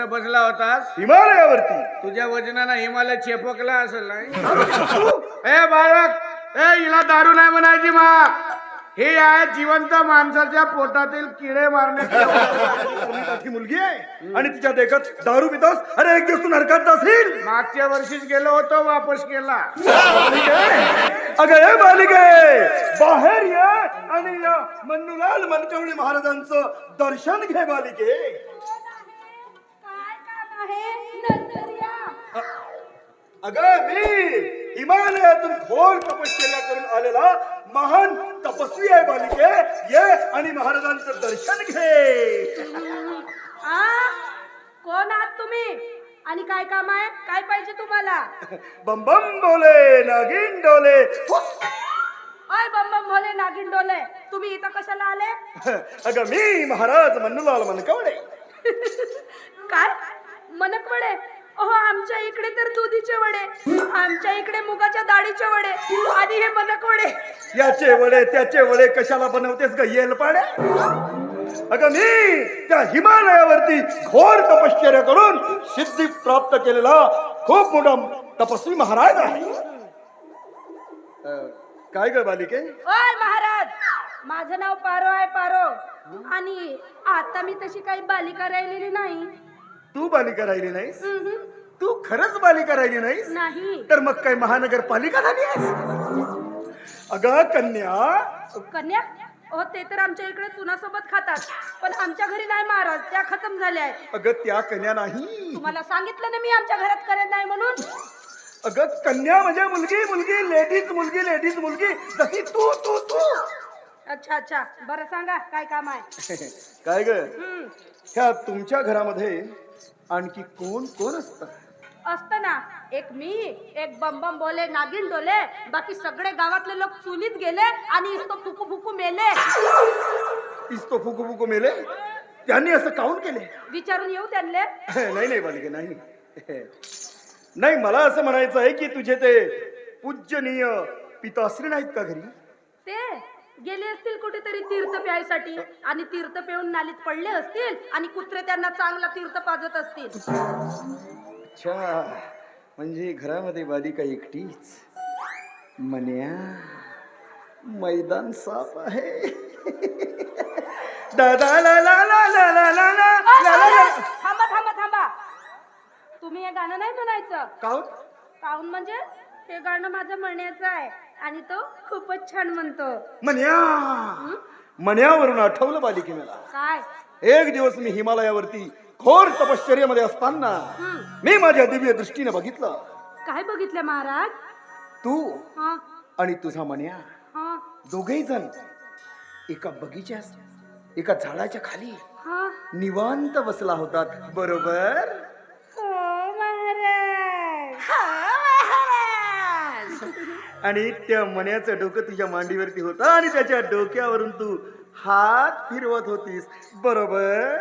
कुठं बसला होतास? हिमालयावरती. तुझ्या वजनानं हिमालय चेपकला असेल नाही ए बाळक! ए हिला दारू नाही म्हणायची मा. हे आहे जिवंत माणसाच्या पोटातील किडे मारण्याची मुलगी आहे? आणि तिच्या देखत दारू पितोस? अरे एक दिवस तू नरकात जाशील. मागच्या वर्षीच गेलो होतो वापस केला. अगं हे बालिके! बाहेर ये आणि या मन्नूलाल मनकवणी महाराजांचं दर्शन घे बालिके. आहे या अगं मी हिमालयातून घोर तपश्चर्या करून आलेला महान तपस्वी आहे बालिके ये आणि महाराजांचं दर्शन घे. आ? कोण आहात तुम्ही? आणि काय काम आहे? काय पाहिजे तुम्हाला? बम बम बोले नागिन डोले. अय बम बम भोले नागिन डोले. तुम्ही इथं कशाला आले? अगं मी महाराज मन्नूलाल मनकवणे काय? मनक वडे अहो आमच्या इकडे तर दुधीचे वडे. आमच्या इकडे मुगाच्या डाळीचे वडे. आणि हे मनक वडे याचे वडे त्याचे वडे कशाला बनवतेस ग येल पाड्या अगं मी त्या हिमालयावरती घोर तपश्चर्या करून सिद्धी प्राप्त केलेला खूप मोठा तपस्वी महाराज आहे. अं, काय ग बालिके? ओय महाराज! माझं नाव पारो आहे पारो. आणि आता मी तशी काही बालिका राहिलेली नाही. तू बालिका राहिली नाहीस. तू खरंच बालिका राहिली नाहीस? नाही. तर मग काय महानगरपालिका झाली आहेस? अगं कन्या. कन्या? हो ते तर आमच्या इकडे चुनासोबत खातात. पण आमच्या घरी नाही महाराज त्या खतम झाल्या आहेत. अगं त्या कन्या नाही. तुम्हाला सांगितलं ना मी आमच्या घरात करत नाही म्हणून? अगं कन्या म्हणजे मुलगी मुलगी लेडीज मुलगी लेडीज मुलगी. जशी तू तू तू. अच्छा अच्छा. बरं सांगा काय काम आहे? काय ग? ह्या तुमच्या घरामध्ये आणखी कोण कोण असत? असतं ना. एक मी एक बम बम बोले नागिन डोले. बाकी सगळे गावातले लोक चुलीत गेले आणि इस्तो फुकू फुकू मेले. इस्तो फुकू फुकू मेले? त्यांनी असं काऊन केले? विचारून येऊ त्यांना नाही नाही बालिके नाही. नाही मला असं म्हणायचं आहे की तुझे ते पूज्यनीय पिताश्री नाहीत का घरी? ते? गेले असतील कुठेतरी तीर्थ प्यायसाठी आणि तीर्थ पिऊन नालीत पडले असतील आणि कुत्रे त्यांना चांगला तीर्थ पाजत असतील. अच्छा म्हणजे घरामध्ये बालिका एकटीच? मन्या मैदान साफ आहे. थांबा थांबा थांबा. तुम्ही हे गाणं नाही म्हणायचं? काऊन काहून म्हणजे? हे गाणं माझं म्हणण्याचं आहे. आणि तो खूपच छान म्हणतो. मन्या! मन्यावरून आठवलं बालिके मला काय? एक दिवस मी हिमालयावरती घोर तपश्चर्यामध्ये असताना. मी माझ्या दिव्य दृष्टीने बघितलं. काय बघितलं महाराज? तू हा. आणि तुझा मन्या. हा. दोघेही जण एका बगीच्यात एका झाडाच्या खाली हा. निवांत बसला होतात. बरोबर हो महाराज आणि त्या मण्याचं डोकं तुझ्या मांडीवरती होतं आणि त्याच्या डोक्यावरून तू हात फिरवत होतीस. बरोबर?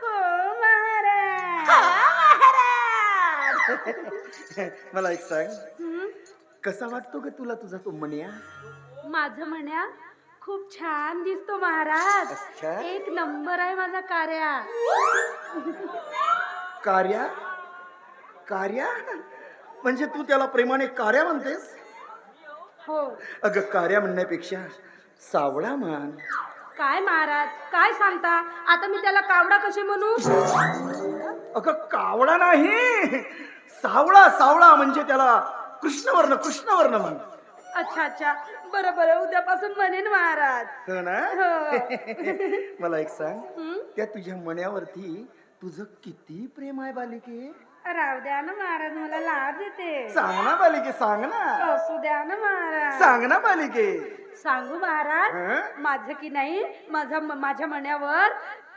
हो महाराज. मला एक सांग. कसा वाटतो ग तुला तुझा तो मन्या माझं म्हणण्या खूप छान दिसतो महाराज. अच्छा. एक नंबर आहे माझा कार्या. कार्या? कार्या? म्हणजे तू त्याला प्रेमाने कार्या म्हणतेस? हो. अगं कार्या म्हणण्यापेक्षा सावळा मान. काय महाराज? काय सांगता? आता मी त्याला कावडा कशी म्हणू? अगं कावळा नाही. सावळा सावळा म्हणजे त्याला कृष्णवर्ण कृष्णवर्ण म्हण अच्छा अच्छा. बरं बरं. उद्यापासून म्हणेन महाराज. हो ना? हो. मला एक सांग. हं? त्या तुझ्या मण्यावरती तुझं किती प्रेम आहे बालिके? राहू द्या ना महाराज मला लाज येते. सांग ना बालिके सांग ना. असू द्या ना महाराज. सांग ना बालिके. सांगू महाराज हं? माझं की नाही माझा माझ्या मण्यावर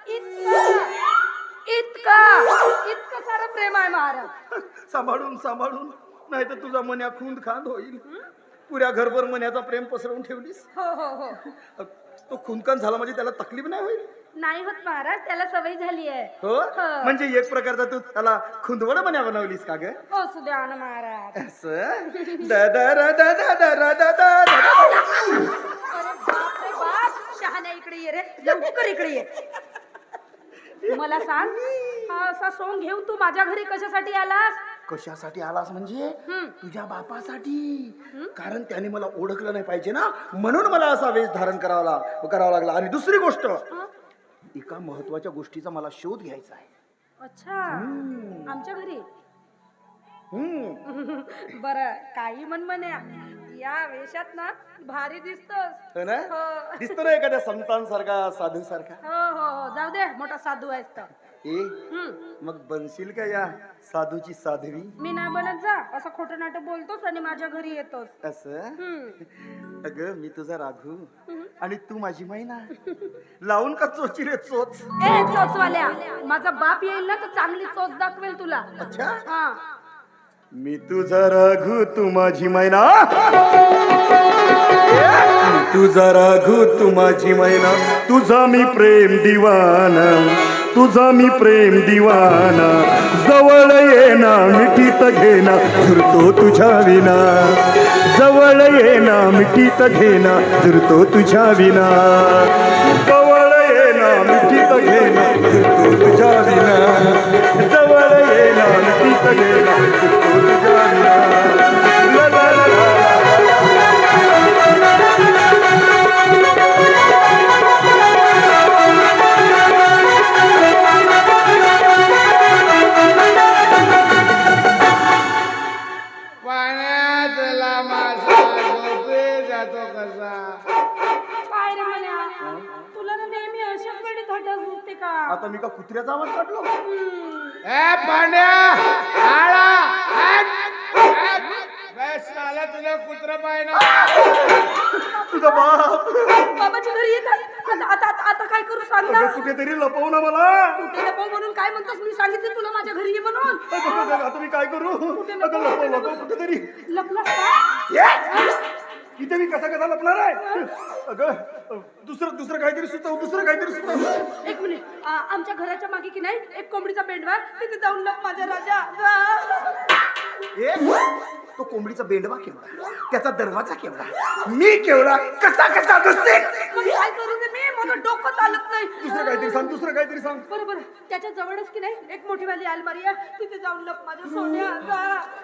इतकं इतकं इतकं सारं प्रेम आहे महाराज. सांभाळून सांभाळून नाही तर तुझा मन्या खुंद खांद होईल. पुऱ्या घरभर मन्याचा प्रेम पसरवून ठेवलीस. हो हो हो. तो खुंदकान झाला म्हणजे त्याला तकलीफ नाही होईल? नाही होत महाराज त्याला सवय झाली आहे. हो? म्हणजे एक प्रकारचा तू त्याला खुंदवड मन्या बनवलीस का ग? असू द्या ना महाराज. असं? दा दा रा दा दा दा रा दा दा रा दा. अरे बाप रे बाप शहाण्या इकडे ये रे लवकर इकडे ये. मला सांग हा असा सोंग घेऊन तू माझ्या घरी कशासाठी आलास? कशासाठी आलास म्हणजे? हम्म. तुझ्या बापासाठी. कारण त्याने मला ओळखलं नाही पाहिजे ना. म्हणून मला असा वेश धारण करावा ला- करावा लागला. आणि दुसरी गोष्ट हं? एका महत्त्वाच्या गोष्टीचा मला शोध घ्यायचा आहे. अच्छा. आमच्या घरी. हम्म. बर काही म्हण म्हण्या या वेशात ना भारी दिसतोस. हो ना? हो. दिसतो ना एखाद्या संतांसारखा साधू सारखा हो हो हो. जाऊ दे मोठा साधू आहेस तर ए. मग बनशील का या साधूची साध्वी? मी नाही बनत जा. असं खोटं नाटक बोलतोस आणि माझ्या घरी येतोस. असं. अगं मी तुझा राघू. आणि तू माझी मैना. लावून का चोची रे चोच? ए चोचवाल्या. माझा बाप येईल ना तर चांगली चोच दाखवेल तुला. अच्छा? हा. मी तुझा राघू तू माझी मैना. मी तुझा राघू तू माझी मैना. तुझा मी प्रेम दिवाना. तुझा मी प्रेम दिवाना जवळ येना मिठीत घेना झुरतो तुझ्या विना. जवळ येना मिठीत घेना झुरतो तुझ्या विना. जवळ येना मिठीत घेना झुरतो तुझ्या विना. जवळ येना मिठीत घेना झुरतो तुझ्या विना. आता मी का कुत्र्याचा आवाज काढलो. ए आळा. बस साला तुझं कुत्र पाहिजे तुझा बाप. बाबाच्या घरी आता आता आता- आता काय करू सांग? ना अगं कुठेतरी लपव ना मला. कुठे लपव म्हणून काय म्हणतोस? मी सांगितलं तुला माझ्या घरी ये म्हणून. अगं, आता मी काय करू? लपव? लपव कुठेतरी. लपलास का! इथे मी कसा कसा लपणार आहे? अगं दुसरं दुसरं काहीतरी सुचव दुसरं काहीतरी सुचव. एक मिनिट. आ, आमच्या घराच्या मागे की नाही एक कोंबडीचा बेंडवा तिथे जाऊन लप माझ्या राजा. आ. तो कोंबडीचा बेंडवा केवढा? त्याचा दरवाजा केवढा? मी केवढा? कसा कसा? दुसरे काय करू दे मी? मला डोकं चालत नाही. दुसरं काहीतरी सांग दुसरं काहीतरी सांग. बरोबर त्याच्या जवळच की नाही? एक मोठी वाली अलमारी आहे. तिथे जाऊन लप माझ्या सोन्या.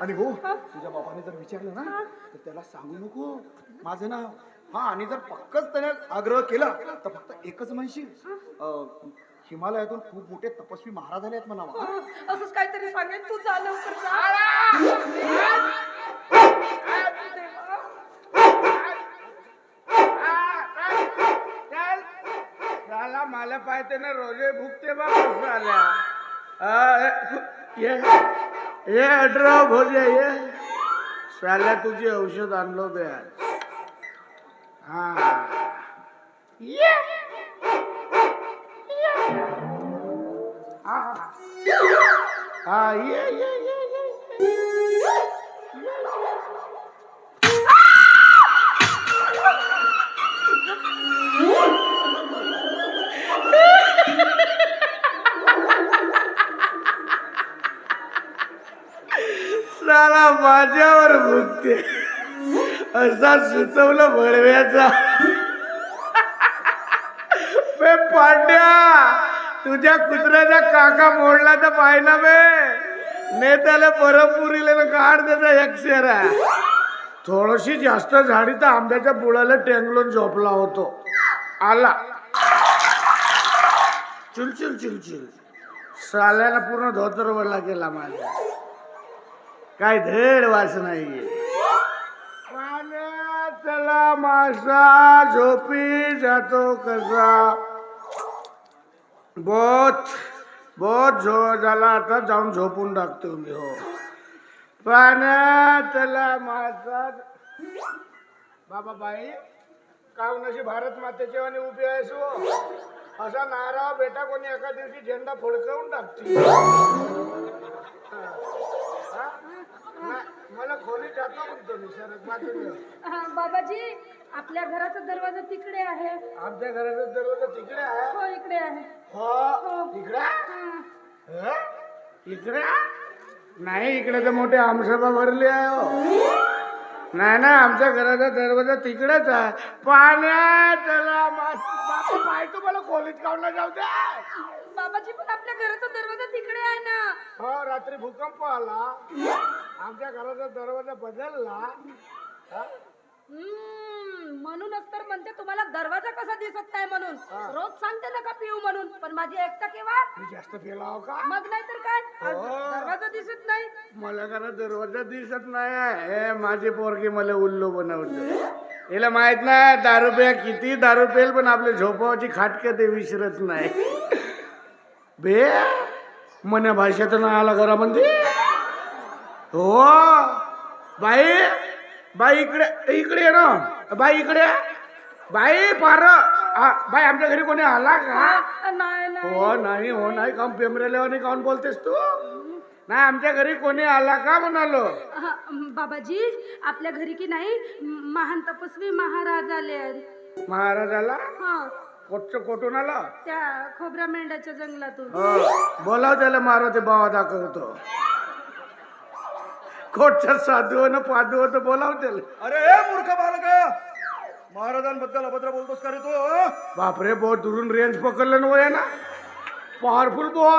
आणि. हो तुझ्या बापाने जर विचारलं ना तर त्याला सांगू नको. माझं नाव हा आणि जर पक्कच त्याने आग्रह केला तर फक्त एकच म्हणशील. हिमालयातून खूप मोठे तपस्वी महाराज आले आहेत म्हणावा. असंच काहीतरी सांगेन तू जा लवकर जा. चल साला मला पाहते ना रोजे भुकते बाबा ये ये अठरा भोजे ये साल्या तुझी औषध आणलो बे आज हा. ये. हा हा ये ये ये ये. साला माझ्यावर भुकते. असा सुचवलं भडव्याचा. पांड्या! तुझ्या कुत्र्याचा काका मोडला तर पाहिना बे. नेत्याला परपुरीला काढ त्याचा अक्षरा थोडीशी जास्त झाडी तर आंब्याच्या बुळाला टेंगलून झोपला होतो. आला. चुल चिलचिल. साल्याला पूर्ण धोतरवडला गेला माझ्या. काय धड वास नाहीये. पाण्यातला मासा झोपी जातो कसा? बहुत बहुत झो झाला आता जाऊन झोपून टाकतो मी हो. पाण्यातला माझा बाबा बाई कावनाशी भारत मातेचे वाणी उभी आहेस हो? असा नारा बेटा कोणी एका दिवशी झेंडा फडकवून टाकते मला खोली टाका म्हणतो मी सरक मागे हा, बाबाजी आपल्या घराचा दरवाजा तिकडे आहे. आमच्या घराचा दरवाजा तिकडे आहे? हो इकडे आहे. हो? इकडे? हा. ह? इकडे? नाही इकडे तर मोठी आमसभा भरली आहे हो. नाही ना आमच्या घराचा दरवाजा तिकडेच आहे. पाण्यात मास- बापा तुम्हाला खोलीत काढला जाऊ दे. बाबा बाबाजी पण आपल्या घराचा दरवाजा तिकडे आहे ना. हो रात्री भूकंप आला. आमच्या घराचा दरवाजा बदलला. हा? हम्म, म्हणूनच तर म्हणते तुम्हाला दरवाजा कसा दिसत नाही म्हणून. रोज सांगते ना का पिऊ म्हणून पण माझी एकटा केव्हा? मी जास्त पेला हो का? मग नाही तर काय आज दरवाजा दिसत नाही. मला घरात दरवाजा दिसत नाही हे माझी पोरगी मला उल्लू बनवते. हिला माहीत नाही दारू प्या किती दारू पेल पण आपल्या झोपावाची खाटक ते विसरत नाही. बे मने भाषेत ना आला घरामध्ये. हो बाई बाई इकडे इकडे ये ना. बाई इकडे बाई पार. बाई आमच्या घरी कोणी आला का? नाही नाही. हो नाही हो नाही. काम पेमरेल्यावानी काऊन बोलतेस तू? नाही आमच्या घरी कोणी आला का म्हणालो? बाबाजी आपल्या घरी की नाही? महान तपस्वी महाराज आले आहेत. महाराजाला? हा. कोटचं कोटून आला? त्या खोबऱ्या मेंढ्याच्या जंगलातून. हो बोलाव त्याला मारुती बाबा दाखवतो कोटच्या साधू न पाधू होतं बोलाव त्याला. अरे ए मूर्ख बालका! महाराजांबद्दल अभद्र बोलतोस का रे तू? हं? बापरे बहुत दुरून रेंज पकडलं ना वया ना पॉवरफुल बो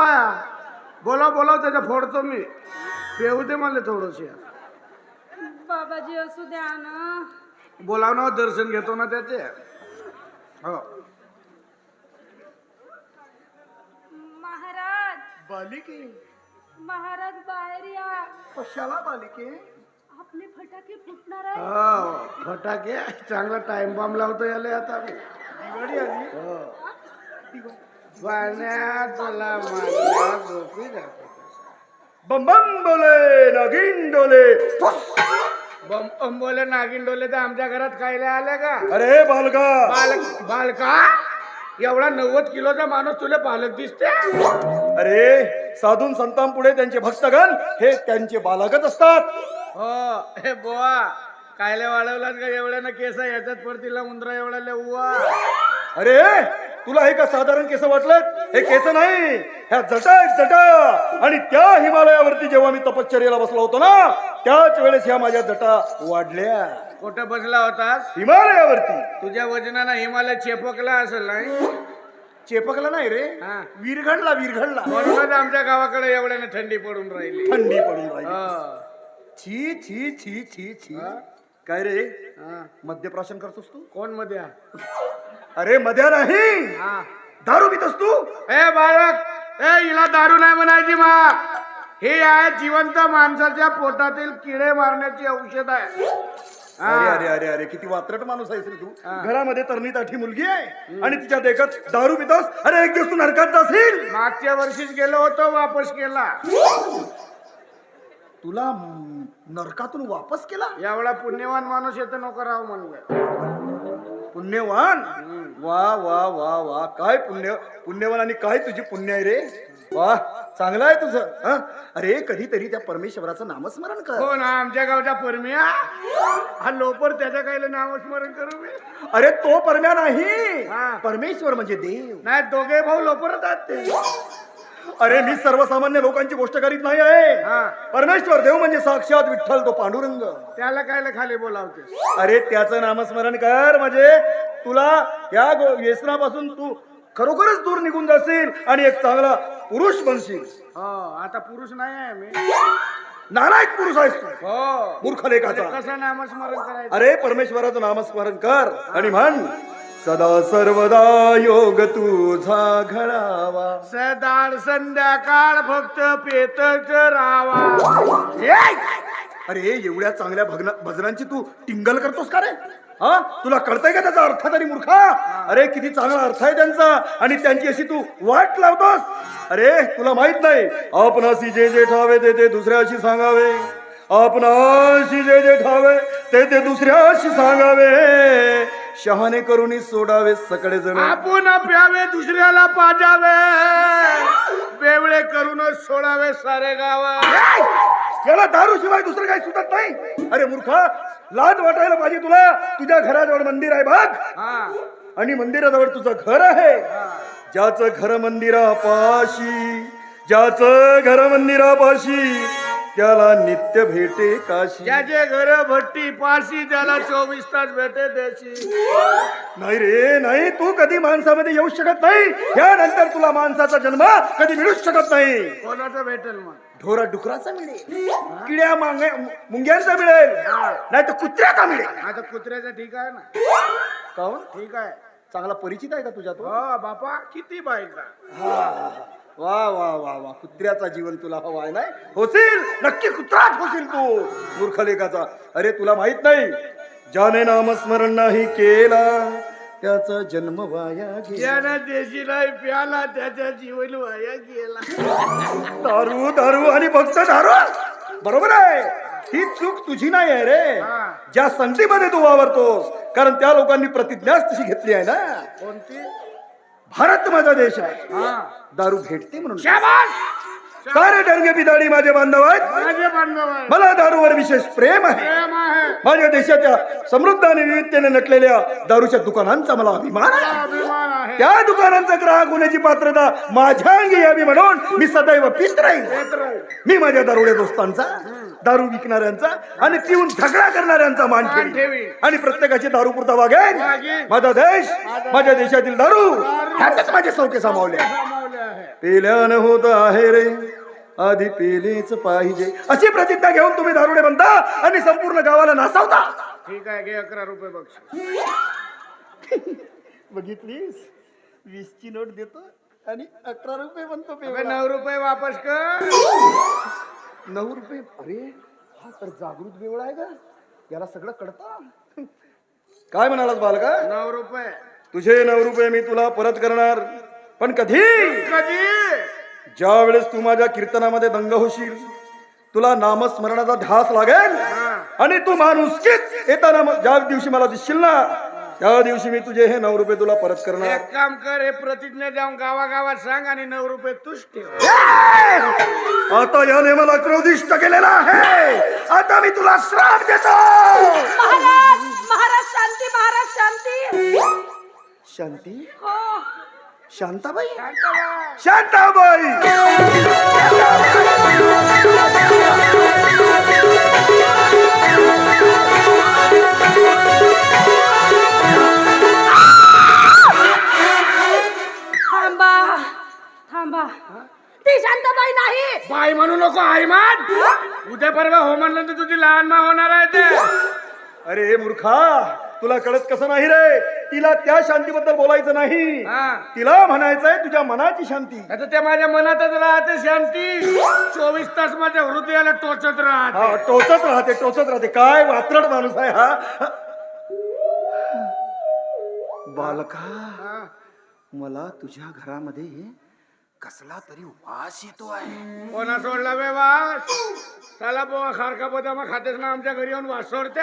बोलाव बोलाव त्याच्या फोडतो मी. पेऊ दे मला थोडस बाबाजी असू द्या ना. बोलाव ना दर्शन घेतो ना त्याचे. हो महाराज बालिके? महाराज बाहेर या. कशाला बालिके? आपले फटाके फुटणार आहे हो फटाके. चांगला टाइम बॉम्ब लावतो याले आता. दिवाळी आली? हो. माझ्या झोपी जातो. बम बम बोले नगीन डोले. बम बम बोले नागिन डोले तर आमच्या घरात खायला आले का? अरे बालका! बालक बालका? एवढा नव्वद किलोचा माणूस तुला पालक दिसते? अरे साधून संतांपुढे त्यांचे भक्तगण हे त्यांचे बालकच असतात. हो हे बोवा कायले वाढवलात का एवढ्यानं केस याच्यात पडतील उंदरा एवढ्या उवा अरे तुला हे का साधारण केस वाटलं हे केस नाही ह्या जटा आहेत जटा. आणि त्या हिमालयावरती जेव्हा मी तपश्चर्याला बसलो होतो ना त्याच वेळेस ह्या माझ्या जटा वाढल्या. कुठं बसला होतास? हिमालयावरती. तुझ्या वजनानं हिमालय चेपकला असेल नाही? चेपकला नाही रे हा. विरघडला विरघडला म्हणूनच आमच्या गावाकडे एवढ्यानं थंडी पडून राहिली थंडी पडून राहिली हो. छी छी छी छी छी? काय रे हा. मद्यप्राशन करतोस तू कोणमध्ये? अरे मद्या नाही हा दारू पितोस तू ए बालक ए हिला दारू नाही म्हणायची मा हे आहे जिवंत माणसाच्या पोटातील किडे मारण्याची औषध आहे. अरे अरे अरे अरे किती वात्रट माणूस आहेस रे तू. घरामध्ये तरणी ताठी मुलगी आहे आणि तिच्या देखत दारू पितोस. अरे एक दिवस तू नरकात जाशील. मागच्या वर्षीच गेलो होतो वापस केला. तुला नरकातून वापस केला? एवढा पुण्यवान माणूस येतं नको राव म्हणलं पुण्यवान? वा वा वा वा. काय पुण्य पुण्यवान आणि काय तुझी पुण्य आहे रे? वा चांगलं आहे तुझं हं? अरे कधीतरी त्या परमेश्वराचं नामस्मरण कर. हो ना आमच्या गावच्या परमिया. हा लोपर त्याच्या काही नामस्मरण करू मी. अरे तो परम्या नाही. हा. परमेश्वर म्हणजे देव. नाही दोघे भाऊ लोपरच आहेत ते. अरे मी सर्वसामान्य लोकांची गोष्ट करीत नाही आहे. हा. परमेश्वर देव म्हणजे साक्षात विठ्ठल तो पांडुरंग. त्याला कायला खाली बोलावते अरे त्याचं नामस्मरण कर म्हणजे तुला या गो- व्यसनापासून तू खरोखरच दूर निघून जाशील आणि एक चांगला पुरुष बनशील. हो आता पुरुष नाही आहे मी. नालायक पुरुष आहेस तू. हो. मूर्ख लेखाचा. कसं नामस्मरण करायचं? अरे परमेश्वराचं नामस्मरण कर आणि म्हण सदा सर्वदा योग तुझा घडावा. सदाळ संध्याकाळ फक्त पेतच रावा अरे एवढ्या चांगल्या भगना भजनांची तू टिंगल करतोस का रे? हा? तुला कळतंय का त्याचा अर्थ तरी मूर्खा? अरे किती चांगला अर्थ आहे त्यांचा. आणि त्यांची अशी तू वाट लावतोस. अरे तुला माहीत नाही. आपणाशी जे जे ठावे ते ते दुसऱ्याशी सांगावे. आपणाशी जे जे ठावे ते ते दुसऱ्याशी सांगावे. शहाणे करून सोडावे सकळे जण आपण प्यावे दुसऱ्याला पाजावे. बेवळे करूनच सोडावे सारे गाव याला दारू शिवाय दुसरं काही सुचत नाही. अरे मूर्खा लाज वाटायला पाहिजे तुला. तुझ्या घराजवळ मंदिर आहे बघ. हा. आणि मंदिराजवळ तुझं घर आहे. ज्याचं घर मंदिरापाशी ज्याचं घर मंदिरापाशी त्याला नित्य भेटे काशी. ज्याचे घर भट्टी पाशी त्याला चोवीस तास भेटे देशी. नाही रे नाही. तू कधी माणसामध्ये येऊ शकत नाही. यानंतर तुला माणसाचा जन्म कधी मिळूच शकत नाही. कोणाचं भेटेल मग? ढोरा डुकराचा मिळेल. किड्या मांगे मुंग्यांचा मिळेल. नाही तर कुत्र्याचा मिळेल. आता कुत्र्याचं ठीक आहे ना. काऊन? ठीक आहे. चांगला परिचित आहे का तुझ्या तो? हो बापा किती बायका वा वा वा वा. कुत्र्याचा जीवन तुला हवा आहे नाही? होशील. नक्की कुत्राच होशील तू मूर्खलेखाचा. अरे तुला माहीत नाही. ज्याने नामस्मरण नाही केला त्याचा जन्म वाया गेला. देशी नाही प्याला त्याच्या जीवन वाया गेला. दारू दारू आणि फक्त दारू. बरोबर आहे. ही चूक तुझी नाही आहे रे. ज्या संगतीमध्ये तू वावरतोस कारण त्या लोकांनी प्रतिज्ञाच तशी घेतली आहे ना. कोणती? भारत माझा देश आहे. हा. दारू भेटते म्हणून. शाबास! सारे डरगे बिदाडी माझे बांधव आहेत. मला दारूवर विशेष प्रेम आहे. माझ्या देशाच्या समृद्ध आणि विविधतेने नटलेल्या दारूच्या दुकानांचा मला अभिमान आहे. त्या दुकानांचा ग्राहक होण्याची पात्रता माझ्या अंगी यावी म्हणून मी सदैव पित राहील. मी माझ्या दारुड्या दोस्तांचा दारू विकणाऱ्यांचा आणि पिऊन झगडा करणाऱ्यांचा मान ठेवीन. आणि प्रत्येकाची दारू पुरता वागेन. माझा देश माझ्या देशातील दारू ह्यातच माझे सौके सामावले सामावले आहे पेल्यानं होत आहे रे. आधी पेलेच पाहिजे. अशी प्रतिज्ञा घेऊन तुम्ही दारुडे बनता आणि संपूर्ण गावाला नासावता. ठीक आहे घे अकरा रुपये बघ बघितलीस? वीसची नोट देतो आणि अकरा रुपये बनतो अबे नऊ रुपये वापस कर. नऊ रुपये? अरे हा तर जागृत बेवळा आहे का? याला सगळं कळतं? काय म्हणालास बालका? नऊ रुपये. तुझे नऊ रुपये मी तुला परत करणार. पण कधी? कधी? ज्या वेळेस तू माझ्या कीर्तनामध्ये दंग होशील तुला नामस्मरणाचा ध्यास लागेल हा. आणि तू माणुसकीत येताना मग ज्या दिवशी मला दिसशील ना त्या दिवशी मी तुझे हे नऊ रुपये तुला परत करणार. एक काम कर हे प्रतिज्ञा जाऊन गावागावात सांग आणि नऊ रुपये तूच ठेव. आता याने मला क्रोधिष्ट केलेला आहे. आता मी तुला श्राप देतो. महाराज महाराज शांती महाराज शांती. शांती? हो. शांताबाई? शांतबा. शांताबाई! थांबा थांबा. ती शांताबाई नाही. बाई म्हणू नको आई मान उद्या परवा हो म्हणलं तर तुझी लहान मा होणार आहे ते. अरे मूर्खा. तुला कळत कसं नाही रे? तिला त्या शांतीबद्दल बोलायचं नाही. हा. तिला म्हणायचंय तुझ्या मनाची शांती. आता ते माझ्या मनातच राहते शांती. चोवीस तास माझ्या हृदयाला टोचत राहते. हा टोचत राहते टोचत राहते. काय वात्रट माणूस आहे हा? बालका हा. मला तुझ्या घरामध्ये कसला तरी वास येतो आहे. कोणा सोडला बे वास? चला बोवा खारका बदामा खातेस ना आमच्या घरी येऊन वास सोडते.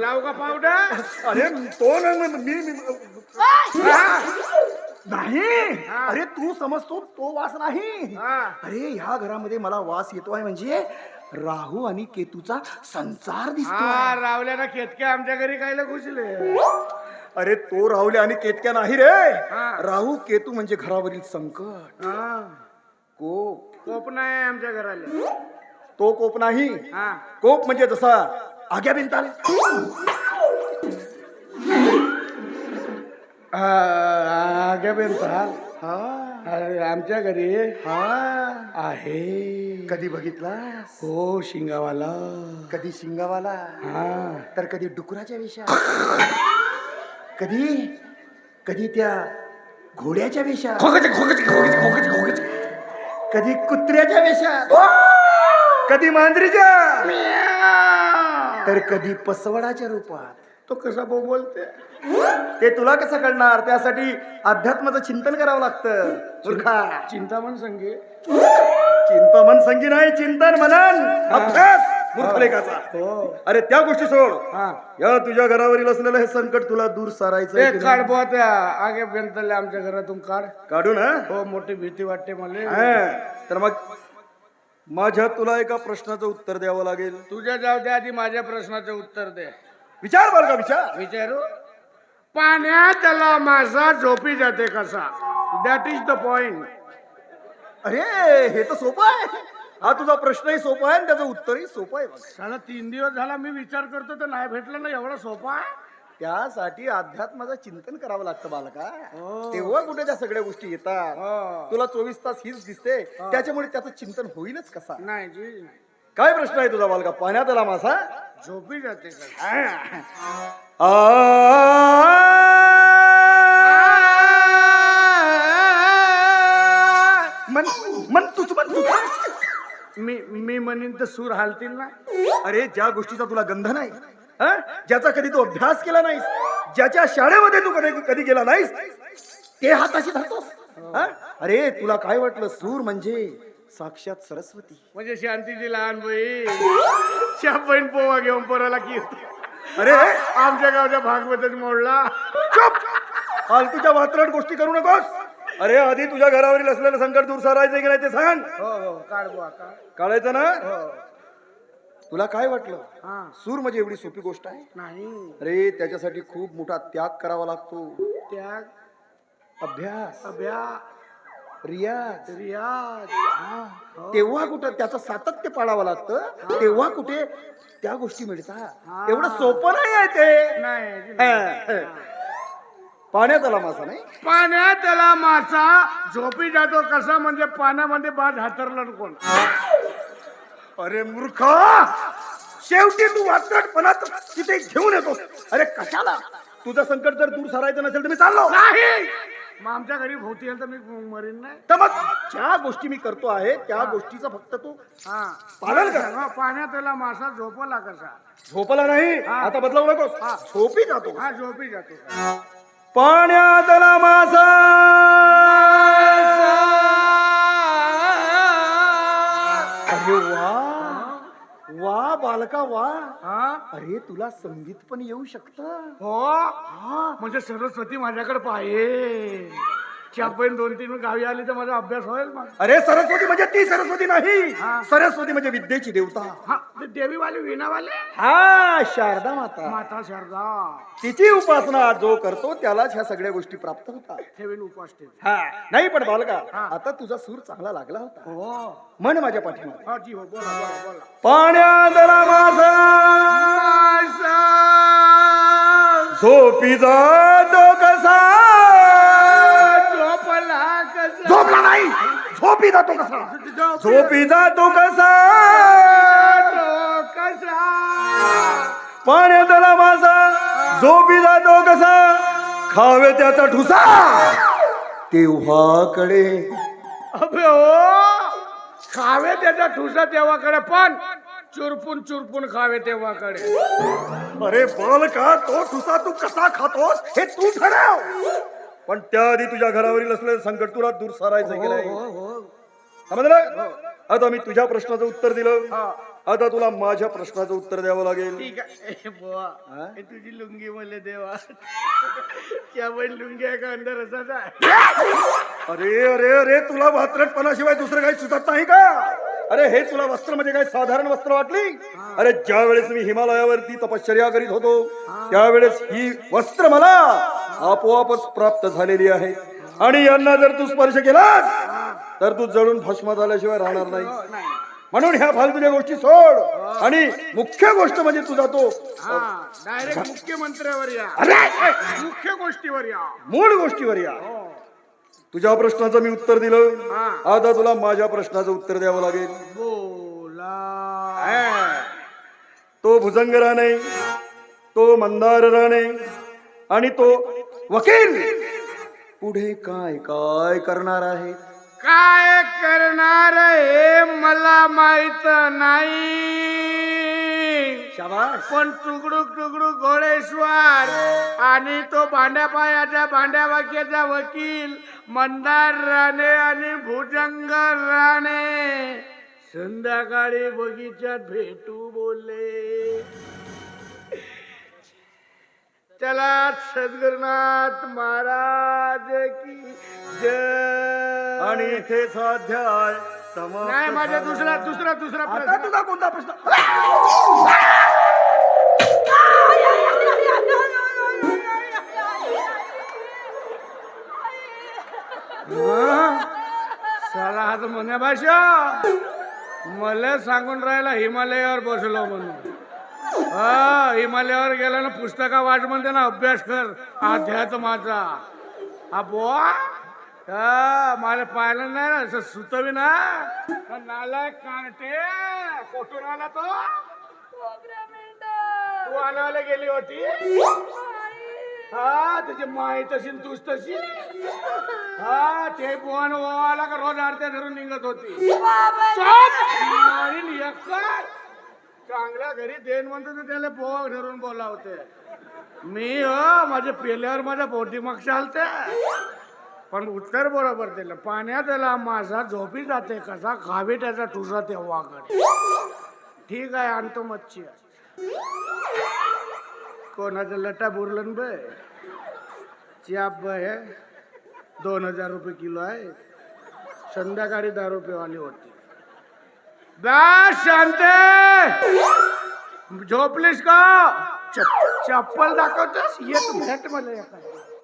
लावू का पावडर. अरे तो न- म- मी मी- नाही. हा. अरे तू समजतो तो वास नाही. हा. अरे ह्या घरामध्ये मला वास येतो आहे म्हणजे राहू आणि केतूचा संसार दिसतो हा रावल्यानं केतके आमच्या घरी कायला घुसले अरे तो राहुले आणि केतक्या नाही रे. हा. राहू केतू म्हणजे घरावरील संकट. हा. कोप. कोप नाही आमच्या घराला. तो कोप नाही. हा. कोप म्हणजे जसा आग्या बिनताल. आग्या हा. आमच्या घरी हा. आहे. कधी बघितलास? हो शिंगावाला. कधी शिंगावाला? हा. तर कधी डुकराच्या वेशात? कधी? कधी त्या घोड्याच्या वेशात? खोकाचे खोकाचे खोकाचे खोकाचे खोकाचे कधी कुत्र्याच्या वेशात? कधी मांजरीच्या? तर कधी पसवडाच्या रूपात? तो कसा भाऊ बोलते ते तुला कसं कळणार? त्यासाठी अध्यात्माचं चिंतन करावं लागतं. मूर्खा. चिंतामण संगे. चिंतमन संगी नाही चिंतन मनन. अभ्यास. मूर्खलेखाचा. हो. अरे त्या गोष्टी सोड. हा. या तुझ्या घरावरील असलेलं हे संकट तुला दूर सारायचं काढ? बुवा त्या आगे बेंतले आमच्या घरातून काढ. काढू ना हो मोठी भीती वाटते मला. हा, तर मग माझ्या तुला एका प्रश्नाचं उत्तर द्यावं लागेल. तुझ्या जाऊ दे आधी माझ्या प्रश्नाचं उत्तर दे. विचार बरं का विचार. विचारू? पाण्यात त्याला मासा झोपी जाते कसा? दॅट इज द पॉइंट अरे हे तर सोपं आहे. हा तुझा प्रश्नही सोपा आहे आणि त्याचं उत्तरही सोपं आहे बघ. साला तीन दिवस झाला मी विचार करतो तर नाही भेटलं ना एवढं सोपा त्यासाठी अध्यात्माचं चिंतन करावं लागतं बालका हो. तेव्हा कुठे त्या सगळ्या गोष्टी येतात हो. तुला चोवीस तास हीच दिसते त्याच्यामुळे त्याचं चिंतन होईलच कसा नाही जी नाही काय प्रश्न आहे तुझा बालका पाण्यात आला मासा झोपी जाते का मन मी मी म्हणीन तर सूर हालतील ना. अरे ज्या गोष्टीचा तुला गंध नाही हं? ज्याचा कधी तू अभ्यास केला नाहीस ज्याच्या शाळेमध्ये तू कधी कधी गेला नाहीस ते हाताशी धरतोस हं? अरे तुला काय वाटलं? सूर म्हणजे साक्षात सरस्वती. म्हणजे शांतीची लहान बहीण श्या बहीण पोवा घेऊन पोराला की अरे! आमच्या गावच्या भागवतच मोडला. चुप! फालतूच्या वात्रट गोष्टी करू नकोस. अरे आधी तुझ्या घरावरील असलेलं संकट दूर सारायचं की नाही ते सांग. हो हो काढ बुवा काढ. काढायचं ना? हो. तुला काय वाटलं? हा. सूर म्हणजे एवढी सोपी गोष्ट आहे? नाही. अरे त्याच्यासाठी खूप मोठा त्याग करावा लागतो. त्याग? अभ्यास. अभ्यास. रियाज. रियाज. तेव्हा कुठं त्याचं सातत्य पाळावं लागतं तेव्हा कुठे त्या गोष्टी मिळतात. हा. एवढं सोपं नाही आहे ते. नाही. हा. पाण्यात आला मासा नाही? पाण्यात त्याला मासा. झोपी जातो कसा म्हणजे पाण्यामध्ये बाद हातरला कोण? अरे मूर्खा! शेवटी तू वात्रटपणात तिथे घेऊन येतो. अरे कशाला? तुझं संकट जर दूर सारायचं नसेल तर मी चाललो. नाही! मग आमच्या घरी भोवती तर मी मरीन नाही. तर मग ज्या गोष्टी मी करतो आहे त्या गोष्टीचं फक्त तू हा. पालन कर. पाण्यात त्याला मासा झोपला कसा? झोपला नाही. आता बदलावू नकोस. झोपी जातो. हा झोपी जातो. पाण्यात आला मासा अरे वा. वा बालका वा. हा? अरे तुला संगीत पण येऊ शकत. हो? म्हणजे सरस्वती माझ्याकडे पाहिजे पण दोन तीन गावी आली तर माझा अभ्यास होईल मग. अरे सरस्वती म्हणजे ती सरस्वती नाही. हा. सरस्वती म्हणजे विद्येची देवता. हा ते देवीवाले विणावाले? हा शारदा माता. माता शारदा. तिची उपासना जो करतो त्यालाच ह्या सगळ्या गोष्टी प्राप्त होतात. ठेवीन उपास ठेवी हा. नाही पण बालका हा. आता तुझा सूर चांगला लागला होता. हो. मन माझ्या पाठीमागे. हा जी हो बोला बोला बोला. पाण्यात आला मासा झोपी जातो कसा? झोपी जातो कसा? झोपी जातो कसा कसा? पाण्यात आला मासा. झोपी जातो कसा? खावे त्याचा ठुसा. तेव्हा कडे अबे ओ खावे त्याचा ठुसा तेव्हाकडे पण चुरपून चुरपून खावे तेव्हाकडे. अरे बोल का तो ठुसा तू कसा खातोस? हे तू ठरव. पण त्याआधी तुझ्या घरावरील असलेलं संकट तुला दूर सारायचं की नाही? हो समजलं आता मी तुझ्या प्रश्नाचं उत्तर दिलं. हा. आता तुला माझ्या प्रश्नाचं उत्तर द्यावं लागेल. हा? हे तुझी लुंगी मले देवा. लुंगी आहे का अंदर अरे अरे अरे तुला वात्रटपणाशिवाय दुसरं काही सुचत नाही का? अरे हे तुला वस्त्र म्हणजे काय? साधारण वस्त्र वाटली? अरे ज्या वेळेस मी हिमालयावरती तपश्चर्या करीत होतो त्यावेळेस ही वस्त्र मला आपोआपच प्राप्त झालेली आहे. आणि यांना जर तू स्पर्श केलास तर तू जळून भस्म झाल्याशिवाय राहणार नाही. म्हणून ह्या फालतूच्या गोष्टी सोड. आणि मुख्य गोष्ट म्हणजे तुझा तो हा डायरेक्ट मुख्यमंत्र्यावर या. अरे! मुख्य गोष्टीवर या. मूळ गोष्टीवर या. हो. तुझ्या प्रश्नाचं मी उत्तर दिलं. आता तुला माझ्या प्रश्नाचं उत्तर द्यावं लागेल. बोला. तो भुजंग राणे तो मंदार राणे आणि तो वकील! पुढे काय काय करणार आहे? काय करणार हे मला माहीत नाही. शाबास! पण तुकडूक तुकडूक घोडेश्वर आणि तो भांड्या पायाच्या भांड्या वाक्याचा वकील मंदार राणे आणि भुजंग राणे. संध्याकाळी बगीच्यात भेटू बोलले. चला सद्गुरुनाथ महाराज की जय. आणि इथे अध्याय समाप्त नाही माझा झाला. दुसरा दुसरा दुसरा आता प्रश्न तुझा कोणता प्रश्न? साला हात म्हणे भाषा मला सांगून राहिला हिमालयावर बसलो म्हणून. हा हिमालयावर गेला ना पुस्तका वाच म्हणते ना अभ्यास कर अध्यात्माचा हा बुवा. हा मला पाहिलं नाही ना असं सुतवी ना. नालायक कानटे कुठून आला तो. तू आणायला गेली होती. हा त्याची माई तशी तूच तशी. हा ते बुवान आला का रोज आरत्या धरून निघत होती. चांगल्या घरी देण म्हणतो तर त्याला पोहा धरून बोलावते. मी हो माझ्या पेल्यावर माझ्या पोटी मग चालते पण उत्तर बरोबर दिलं. पाण्यात त्याला माझा झोपी जाते कसा खावी त्याचा तुझा तेव्हाकडे ठीक आहे आणतो मच्छी. कोणाचं लटा बुरलन बे? चाप बे दोन हजार रुपये किलो आहे. संध्याकाळी दहा रुपयेवाली होती. बस शांते! झोपलीस का? चप्पल दाखवतोस? येत भेट मला एखादी.